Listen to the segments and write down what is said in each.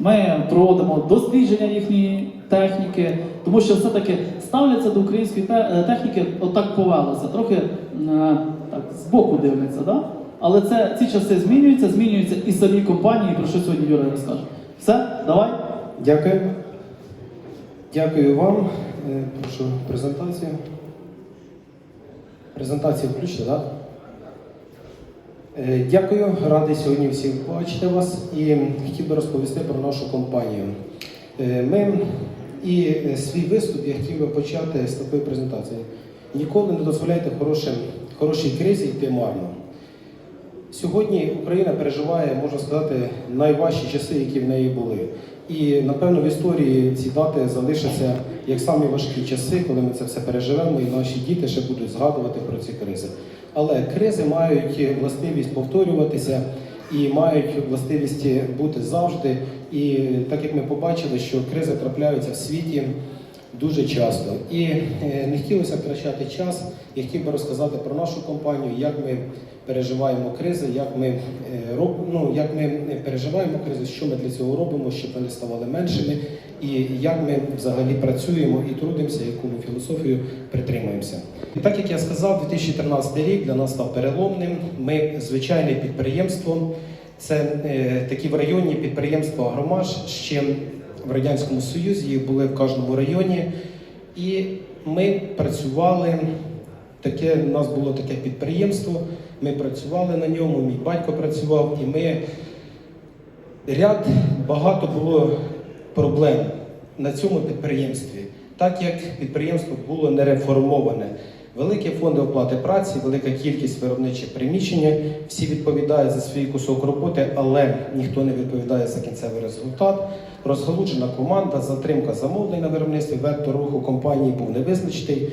Ми проводимо дослідження їхньої техніки, тому що все-таки ставляться до української е, техніки отак повелося, трохи е, так, збоку дивляться. Да? Але це, ці часи змінюються, змінюються і самі компанії, про що сьогодні Юра розкаже. Все, давай. Дякую. Дякую вам. Е, Прошу презентацію. Презентація включена, так? Е, Дякую, радий сьогодні всіх бачити вас і хотів би розповісти про нашу компанію. Е, Ми і е, свій виступ я хотів би почати з такої презентації. Ніколи не дозволяйте хорошим, хорошій кризі йти марно. Сьогодні Україна переживає, можна сказати, найважчі часи, які в неї були. І напевно в історії ці дати залишаться як самі важкі часи, коли ми це все переживемо, і наші діти ще будуть згадувати про ці кризи. Але кризи мають властивість повторюватися і мають властивість бути завжди. І так як ми побачили, що кризи трапляються в світі дуже часто. І е, не хотілося втрачати час. Я хотів би розказати про нашу компанію, як ми переживаємо кризи, як ми, е, роб, ну, як ми переживаємо кризи, що ми для цього робимо, щоб вони ставали меншими, і як ми взагалі працюємо і трудимося, яку ми філософію притримуємося. І так як я сказав, 2013 рік для нас став переломним. Ми звичайне підприємство. Це е, такі в районі підприємства Агромаш ще в Радянському Союзі, їх були в кожному районі. І ми працювали, таке, у нас було таке підприємство, ми працювали на ньому, мій батько працював, і ми ряд багато було проблем на цьому підприємстві, так як підприємство було не реформоване. Великі фонди оплати праці, велика кількість виробничих приміщень, всі відповідають за свій кусок роботи, але ніхто не відповідає за кінцевий результат. Розгалуджена команда, затримка замовлень на виробництві, вектор руху компанії був невизначений.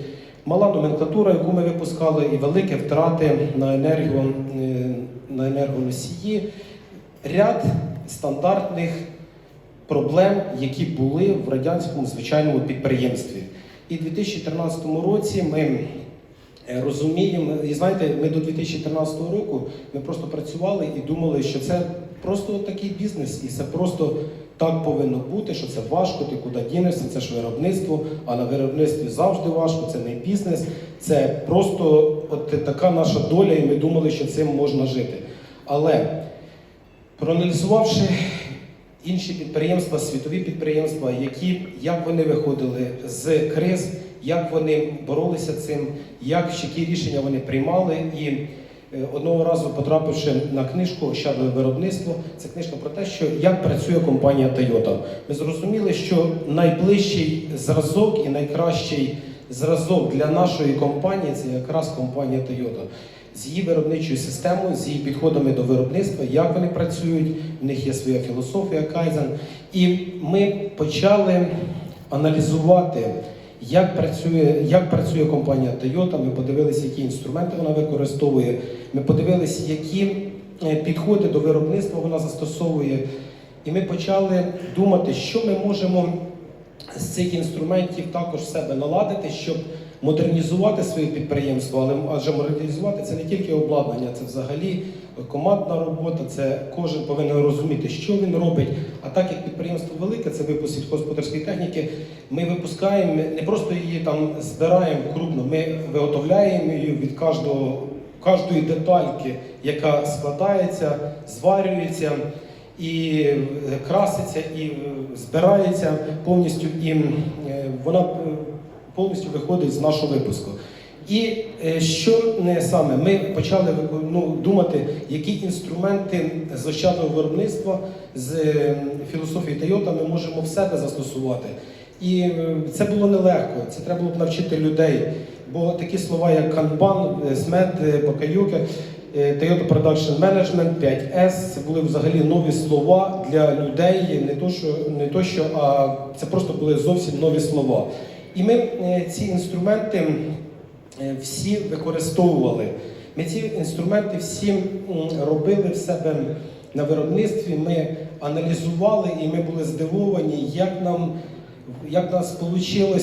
Мала номенклатура, яку ми випускали, і великі втрати на енергію, е, на енергоносії. Ряд стандартних проблем, які були в радянському звичайному підприємстві. І в 2013 році ми розуміємо, і знаєте, ми до 2013 року ми просто працювали і думали, що це просто такий бізнес, і це просто так повинно бути, що це важко, ти куди дінешся, це ж виробництво, а на виробництві завжди важко, це не бізнес, це просто от така наша доля, і ми думали, що цим можна жити. Але проаналізувавши інші підприємства, світові підприємства, які як вони виходили з криз, як вони боролися цим, як які рішення вони приймали. І е, одного разу потрапивши на книжку Ощадливе виробництво, це книжка про те, що як працює компанія Toyota. Ми зрозуміли, що найближчий зразок і найкращий зразок для нашої компанії це якраз компанія Toyota з її виробничою системою, з її підходами до виробництва, як вони працюють, в них є своя філософія Кайзен. І ми почали аналізувати, як працює, як працює компанія Toyota. Ми подивилися, які інструменти вона використовує. Ми подивилися, які е, підходи до виробництва вона застосовує. І ми почали думати, що ми можемо з цих інструментів також в себе наладити, щоб модернізувати своє підприємство, але адже модернізувати це не тільки обладнання, це взагалі командна робота. Це кожен повинен розуміти, що він робить. А так як підприємство велике, це випуск сільськогосподарської техніки. Ми випускаємо не просто її там збираємо крупно, ми виготовляємо її від кожного. Кожної детальки, яка складається, зварюється і краситься, і збирається повністю, і е, вона е, повністю виходить з нашого випуску. І е, що не саме, ми почали ну, думати, які інструменти з ощадного виробництва, з е, філософії Toyota ми можемо в себе застосувати. І е, це було нелегко, це треба було б навчити людей. Бо такі слова, як канбан, смет, бакаюки, Toyota Production Management, 5S, це були взагалі нові слова для людей, не то що, не то що, а це просто були зовсім нові слова. І ми е, ці інструменти е, всі використовували. Ми ці інструменти всі робили в себе на виробництві. Ми аналізували і ми були здивовані, як нам як нас вийшло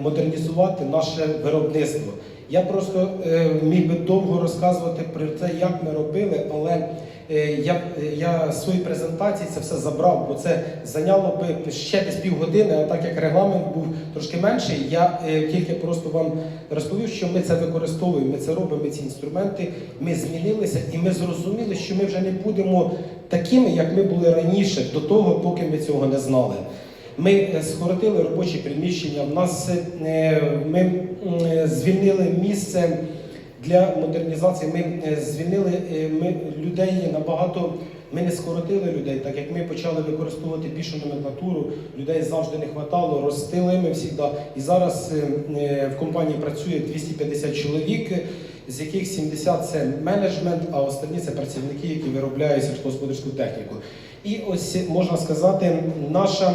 модернізувати наше виробництво. Я просто е, міг би довго розказувати про те, як ми робили, але е, я, е, я своїй презентації це все забрав, бо це зайняло би ще десь півгодини, а так як регламент був трошки менший, я е, тільки просто вам розповів, що ми це використовуємо, ми це робимо, ці інструменти, ми змінилися і ми зрозуміли, що ми вже не будемо такими, як ми були раніше, до того, поки ми цього не знали. Ми е, скоротили робочі приміщення. В нас е, ми е, звільнили місце для модернізації. Ми е, звільнили е, ми людей набагато. Ми не скоротили людей, так як ми почали використовувати більшу номенклатуру, людей завжди не хватало, ростили ми завжди. І зараз е, в компанії працює 250 чоловік, з яких 70 це менеджмент, а останні це працівники, які виробляють сільськогосподарську техніку. І ось можна сказати, наша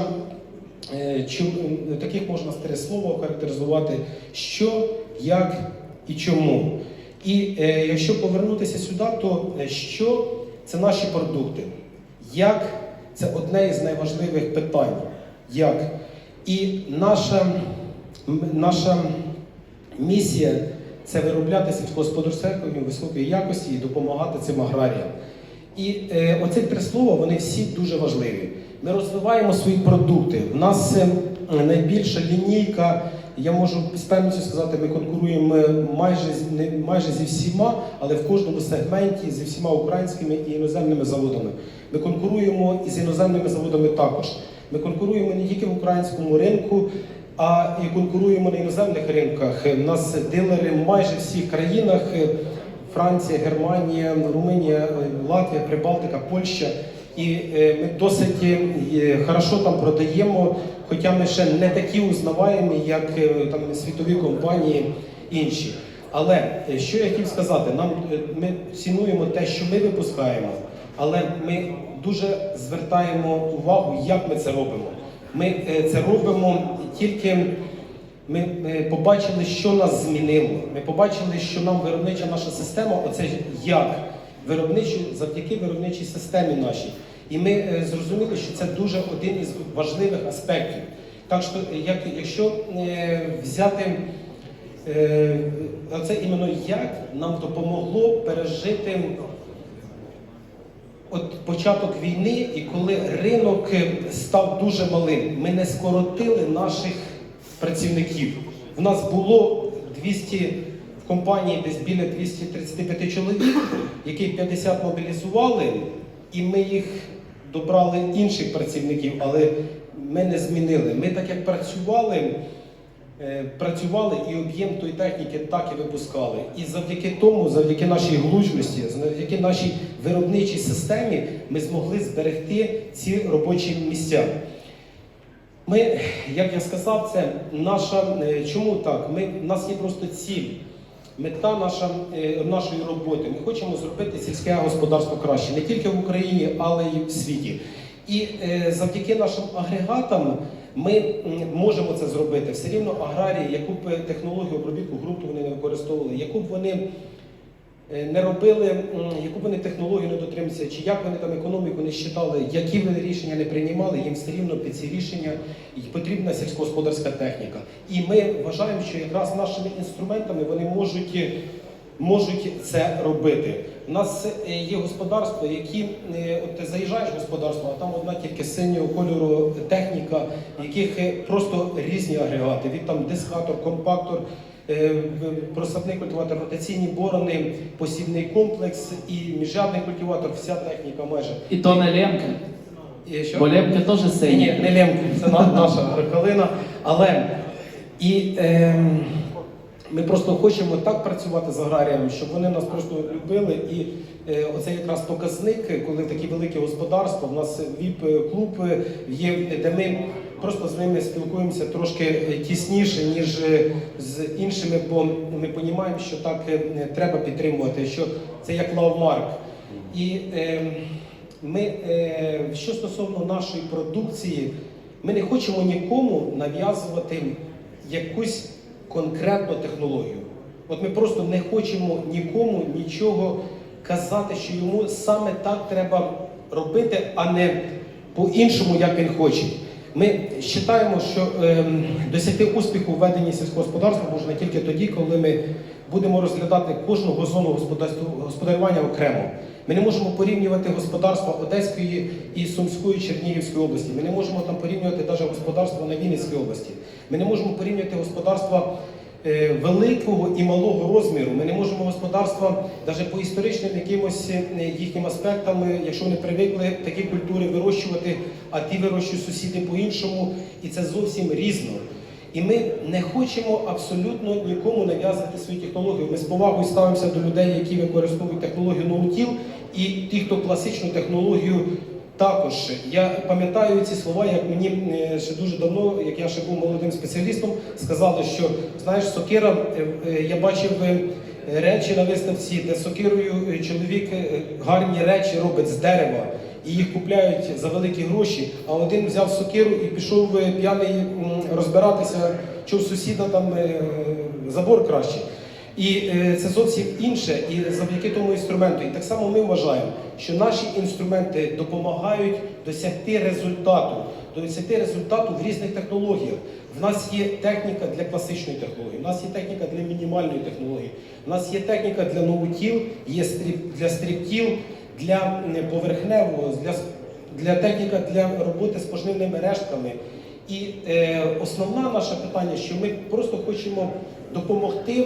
таких можна з три слова охарактеризувати, що, як і чому. І е, якщо повернутися сюди, то е, що це наші продукти? Як це одне із найважливих питань. Як? І наша, наша місія це виробляти сільськогосподарську високої якості і допомагати цим аграріям. І е, оці три слова вони всі дуже важливі. Ми розвиваємо свої продукти. У нас е, найбільша лінійка, я можу з певністю сказати, ми конкуруємо майже, не майже зі всіма, але в кожному сегменті зі всіма українськими і іноземними заводами. Ми конкуруємо і з іноземними заводами також. Ми конкуруємо не тільки в українському ринку, а і конкуруємо на іноземних ринках. У нас дилери майже всіх країнах. Франція, Германія, Румунія, Латвія, Прибалтика, Польща. І е, ми досить е, хорошо там продаємо, хоча ми ще не такі узнаваємі, як е, там світові компанії інші. Але що я хотів сказати, нам ми цінуємо те, що ми випускаємо, але ми дуже звертаємо увагу, як ми це робимо. Ми це робимо тільки. Ми, ми побачили, що нас змінило. Ми побачили, що нам виробнича наша система, оце як виробничі, завдяки виробничій системі нашій. І ми е, зрозуміли, що це дуже один із важливих аспектів. Так що, е, як, якщо е, взяти е, оце іменно як нам допомогло пережити От початок війни, і коли ринок став дуже малим, ми не скоротили наших працівників. У нас було 200 в компанії десь біля 235 чоловік, яких 50 мобілізували, і ми їх добрали інших працівників, але ми не змінили. Ми так як працювали. Е, працювали і об'єм тої техніки так і випускали. І завдяки тому, завдяки нашій глужності, завдяки нашій виробничій системі, ми змогли зберегти ці робочі місця. Ми, як я сказав, це наша. е, Чому так? Ми, у нас є просто ціль. Мета наша, е, нашої роботи. Ми хочемо зробити сільське господарство краще не тільки в Україні, але й в світі. І е, завдяки нашим агрегатам ми можемо це зробити. Все рівно аграрії, яку б технологію обробітку ґрунту вони не використовували, яку б вони е, не робили, яку вони технологію не дотрималися, чи як вони там економіку не считали, які вони рішення не приймали, їм все рівно під ці рішення потрібна сільськогосподарська техніка. І ми вважаємо, що якраз нашими інструментами вони можуть. Можуть це робити. У нас е, є господарства, які е, от ти заїжджаєш в господарство, а там одна тільки синього кольору техніка, яких е, просто різні агрегати. Від там дискатор, компактор, е, просадний культиватор, ротаційні борони, посівний комплекс і міжрядний культиватор, вся техніка майже. І то не лемки. Бо лемки теж Ні, сині. ні, не лемки, це наша калина. Але і ем, ми просто хочемо так працювати з аграріями, щоб вони нас просто любили. І е, оце якраз показник, коли такі великі господарства, в нас ВІП-клуб є, де ми просто з ними спілкуємося трошки е, тісніше, ніж е, з іншими, бо ми розуміємо, що так е, треба підтримувати, що це як лавмарк. І ем, ми, е, що стосовно нашої продукції, ми не хочемо нікому нав'язувати якусь конкретну технологію. От ми просто не хочемо нікому нічого казати, що йому саме так треба робити, а не по-іншому, як він хоче. Ми вважаємо, що ем, досягти успіху в веденні сільського господарства можна тільки тоді, коли ми будемо розглядати кожну зону господарювання окремо. Ми не можемо порівнювати господарства Одеської і Сумської Чернігівської області. Ми не можемо там порівнювати навіть господарства на Вінницькій області. Ми не можемо порівнювати господарства великого і малого розміру. Ми не можемо господарства навіть по історичним якимось е, їхнім аспектам, е, якщо вони привикли такі культури вирощувати, а ті вирощують сусіди по-іншому, і це зовсім різно. І ми не хочемо абсолютно нікому нав'язати свою технологію. Ми з повагою ставимося до людей, які використовують технологію ноутіл, і ті, хто класичну технологію також. Я пам'ятаю ці слова, як мені е, ще дуже давно, як я ще був молодим спеціалістом, сказали, що знаєш, сокира, е, е, я бачив речі на виставці, де сокирою чоловік гарні речі робить з дерева. І їх купляють за великі гроші, а один взяв сокиру і пішов п'яний розбиратися, що в сусіда там забор краще. І е, це зовсім інше, і завдяки тому інструменту. І так само ми вважаємо, що наші інструменти допомагають досягти результату, досягти результату в різних технологіях. В нас є техніка для класичної технології, в нас є техніка для мінімальної технології, в нас є техніка для новутіл, є стріп, для стріптіл, для поверхневого, для, для техніка для роботи з пожнивними рештками. І е, основне наше питання, що ми просто хочемо допомогти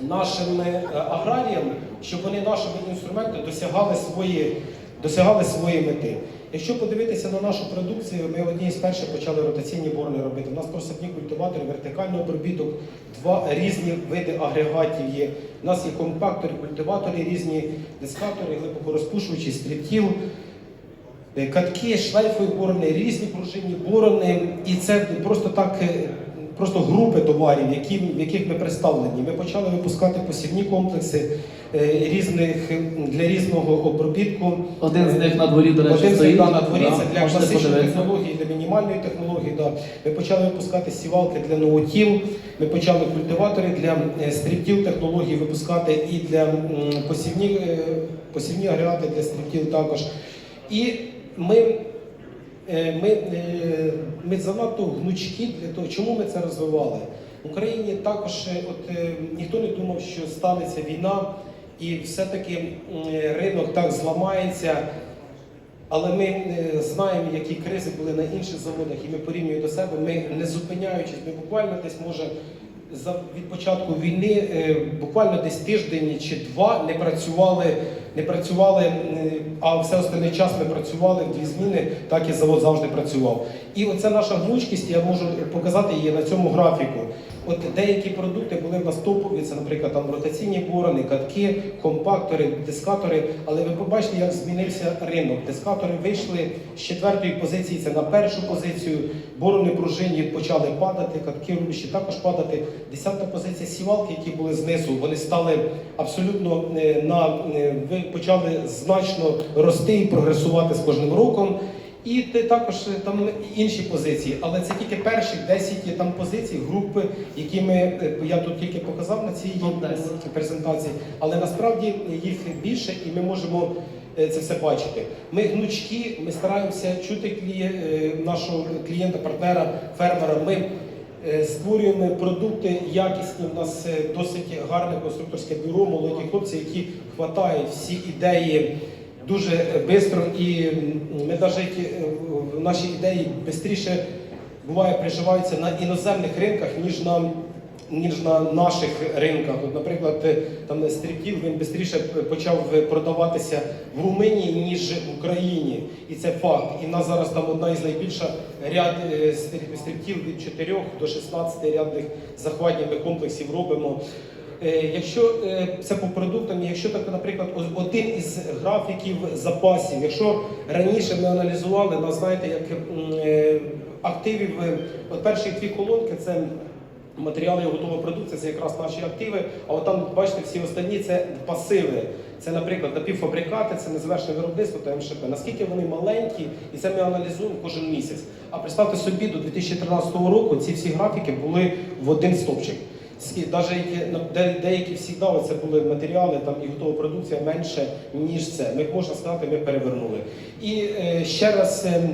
нашим е, аграріям, щоб вони нашими інструментами досягали свої, досягали свої мети. Якщо подивитися на нашу продукцію, ми одні з перших почали ротаційні борни робити. У нас просадні культиватори, вертикальний обробіток, два різні види агрегатів є. У нас є компактори, культиватори, різні дискатори, глибокорозпушувачі, стріптіл. Е, Катки, шлейфові борони, різні пружинні борони, і це просто так, е, просто групи товарів, які, в яких ми представлені. Ми почали випускати посівні комплекси е, різних для різного обробітку. Один з них на дворі, до речі, Один з них да, на дворі Да, це для класичної технології, для мінімальної технології. Да. Ми почали випускати сівалки для ноутіл, ми почали культиватори для е, стріптіл технологій випускати і для посівні, е, посівні агрегати для стріптіл також. І ми, ми, е, ми занадто гнучкі для того, чому ми це розвивали. В Україні також е, от, е, ніхто не думав, що станеться війна, і все-таки е, ринок так зламається. Але ми е, знаємо, які кризи були на інших заводах, і ми порівнюємо до себе. Ми не зупиняючись, ми буквально десь може від початку війни, е, буквально десь тиждень чи два не працювали, не працювали, е, а все останній час ми працювали в дві зміни, так і завод завжди працював. І оце наша гнучкість, я можу показати її на цьому графіку. От деякі продукти були в нас топові, це, наприклад, там ротаційні борони, катки, компактори, дискатори. Але ви побачите, як змінився ринок. Дискатори вийшли з четвертої позиції, це на першу позицію. Борони пружинні почали падати, катки рубіші також падати. Десята позиція сівалки, які були знизу, вони стали абсолютно е, на е, почали значно рости і прогресувати з кожним роком. І те також е, там інші позиції, але це тільки перші 10 є там позицій, групи, які ми е, я тут тільки показав на цій Топ-10. е, презентації, але насправді їх більше, і ми можемо це все бачити. Ми гнучкі, ми стараємося чути кліє, е, нашого клієнта, партнера, фермера. Ми створюємо продукти якісні. У нас досить гарне конструкторське бюро, молоді хлопці, які хватають всі ідеї дуже швидко, і ми навіть е, в наші ідеї швидше буває приживаються на іноземних ринках, ніж на ніж на наших ринках. От, наприклад, е, там стріптіл він швидше почав продаватися в Румунії, ніж в Україні. І це факт. І в нас зараз там одна із найбільша ряд е, стріптіл від 4 до 16 рядних захватів комплексів робимо. Е, Якщо е, це по продуктам, якщо так, наприклад, один із графіків запасів, якщо раніше ми аналізували, на знаєте, як е, активів, от перші дві колонки це матеріали і готова продукція, це якраз наші активи. А от там, бачите, всі останні це пасиви. Це, наприклад, напівфабрикати, це незавершене виробництво та МШП. Наскільки вони маленькі, і це ми аналізуємо кожен місяць. А представте собі, до 2013 року ці всі графіки були в один стовпчик. Скі- Даже на- де- деякі всі це були матеріали там і готова продукція менше ніж це. Ми можна сказати, ми перевернули. І е, ще раз ем,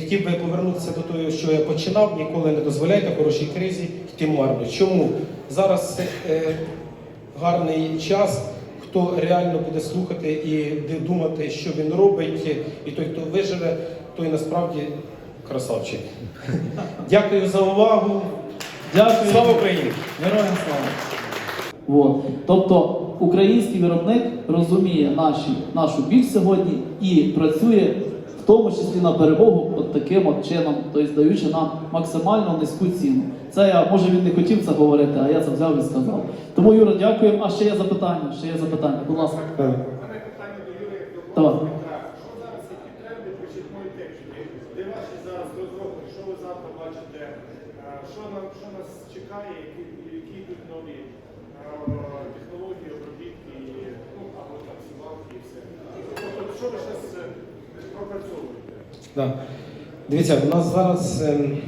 хотів би повернутися до того, що я починав. Ніколи не дозволяйте хорошій кризі йти марно. Чому зараз е, гарний час? хто реально буде слухати і думати, що він робить, і той, хто виживе, той насправді красавчик. Дякую за увагу. Дякую. Слава Україні! Героям слава! От. Тобто український виробник розуміє наші, нашу біль сьогодні і працює в тому числі на перемогу от таким от чином, тобто даючи нам максимально низьку ціну. Це я, може він не хотів це говорити, а я це взяв і сказав. Тому, Юра, дякуємо. А ще є запитання, ще є запитання. Будь ласка. Питання до Юрія Давай. Що зараз які тренди початної техніки? Де ваші зараз розробки? Що ви завтра бачите? Е, Що нам що нас чекає? Які, які йдуть нові е, технології, обробітки, ну або там сівалки і все. Тобто, що ви зараз пропрацьовуєте? Да. Дивіться, у нас зараз ем,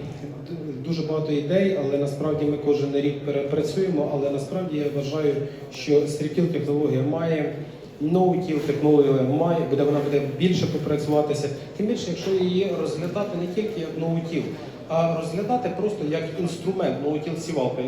дуже багато ідей, але насправді ми кожен рік перепрацюємо. Але насправді я вважаю, що стрітіл технологія має. Ноутіл технологія має, буде вона буде більше попрацюватися. Тим більше, якщо її розглядати не тільки як ноутіл, а розглядати просто як інструмент ноутіл сівалка.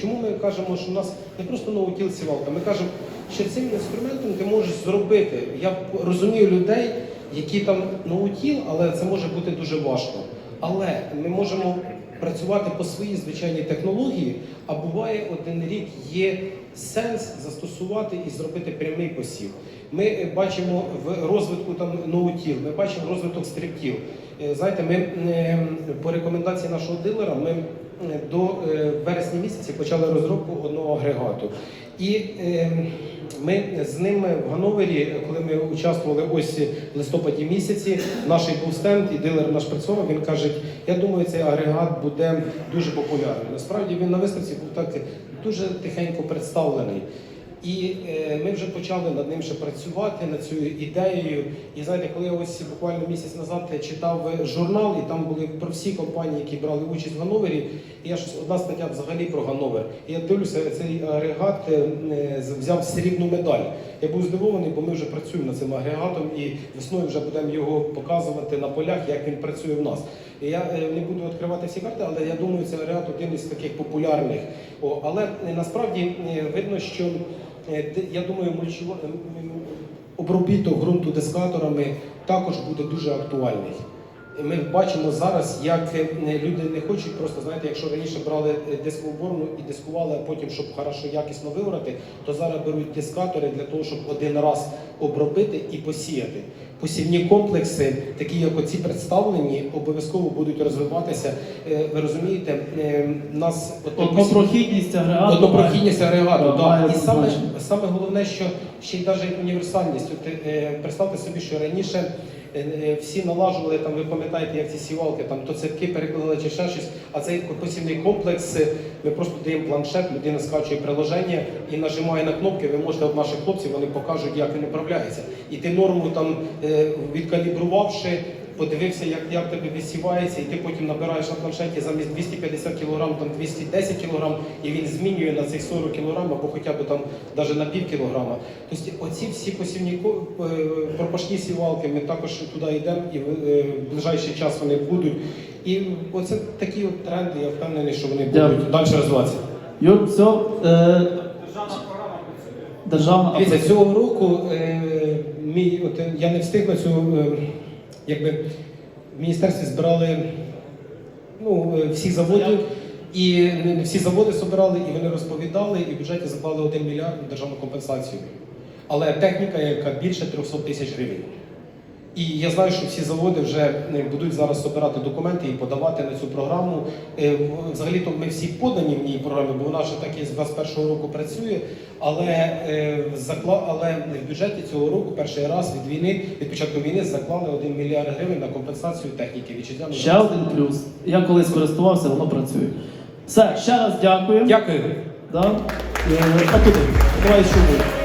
Чому ми кажемо, що у нас не просто ноутіл сівалка? Ми кажемо, що цим інструментом ти можеш зробити. Я розумію людей, які там ноутіл, але це може бути дуже важко. Але ми можемо працювати по своїй звичайній технології, а буває один рік є сенс застосувати і зробити прямий посів. Ми е, бачимо в розвитку там ноутіл, ми бачимо розвиток стриптіл. Е, Знаєте, ми е, по рекомендації нашого дилера ми до вересня місяці почали розробку одного агрегату. І ми з ними в Гановері, коли ми участвували ось в листопаді місяці, наш був стенд і дилер наш працював. Він каже: я думаю, цей агрегат буде дуже популярний. Насправді він на виставці був так дуже тихенько представлений. І е, ми вже почали над ним ще працювати над цією ідеєю. І знаєте, коли я ось буквально місяць назад читав журнал, і там були про всі компанії, які брали участь в Гановері. І я щось одна стаття взагалі про Гановер. І я дивлюся, цей агрегат е, взяв срібну медаль. Я був здивований, бо ми вже працюємо над цим агрегатом, і весною вже будемо його показувати на полях, як він працює в нас. Я е, не буду відкривати всі карти, але я думаю, цей агрегат один із таких популярних. О, але е, насправді е, видно, що я думаю, мульчува- м, м, обробіток ґрунту дискаторами також буде дуже актуальний. Ми бачимо зараз, як е, люди не хочуть просто, знаєте, якщо раніше брали дискоуборну і дискували, а потім, щоб хорошо якісно виворати, то зараз беруть дискатори для того, щоб один раз обробити і посіяти. Посівні комплекси, такі як оці представлені, обов'язково будуть розвиватися. Е, Ви розумієте, е, нас Однопрохідність агрегату. Однопрохідність агрегату, Да. І саме, саме головне, що ще й навіть універсальність. От, е, представте собі, що раніше всі налажували, там, ви пам'ятаєте, як ці сівалки, там, то цепки перекладали чи ще щось, а цей корпусівний комплекс, е, ми просто даємо планшет, людина скачує приложення і нажимає на кнопки, ви можете от наших хлопців, вони покажуть, як він управляється. І ти норму там е, відкалібрувавши, подивився, як, як тебе висівається, і ти потім набираєш на планшеті замість 250 кг, там 210 кг, і він змінює на цих 40 кг, або хоча б там навіть на пів кілограма. Тобто оці всі посівні е, пропашні сівалки, ми також туди йдемо, і е, в ближайший час вони будуть. І оце такі от тренди, я впевнений, що вони будуть далі розвиватися. Юр, все. Е, державна Дивіться, цього року е, мій, от, я не встиг на цю, е, якби в міністерстві збирали ну, е, всі заводи, і всі заводи збирали, і вони розповідали, і в бюджеті заклали 1 мільярд державну компенсацію. Але техніка, яка більше 300 тисяч гривень. І я знаю, що всі заводи вже е, будуть зараз збирати документи і подавати на цю програму. Е, Взагалі-то ми всі подані в ній програмі, бо вона ще так і з 21-го року працює. Але, е, але в бюджеті цього року перший раз від війни, від початку війни, заклали 1 мільярд гривень на компенсацію техніки вітчизняної. Ще один плюс. Я колись користувався, воно працює. Все, ще раз дякую. Дякую. Да? Давай що буде.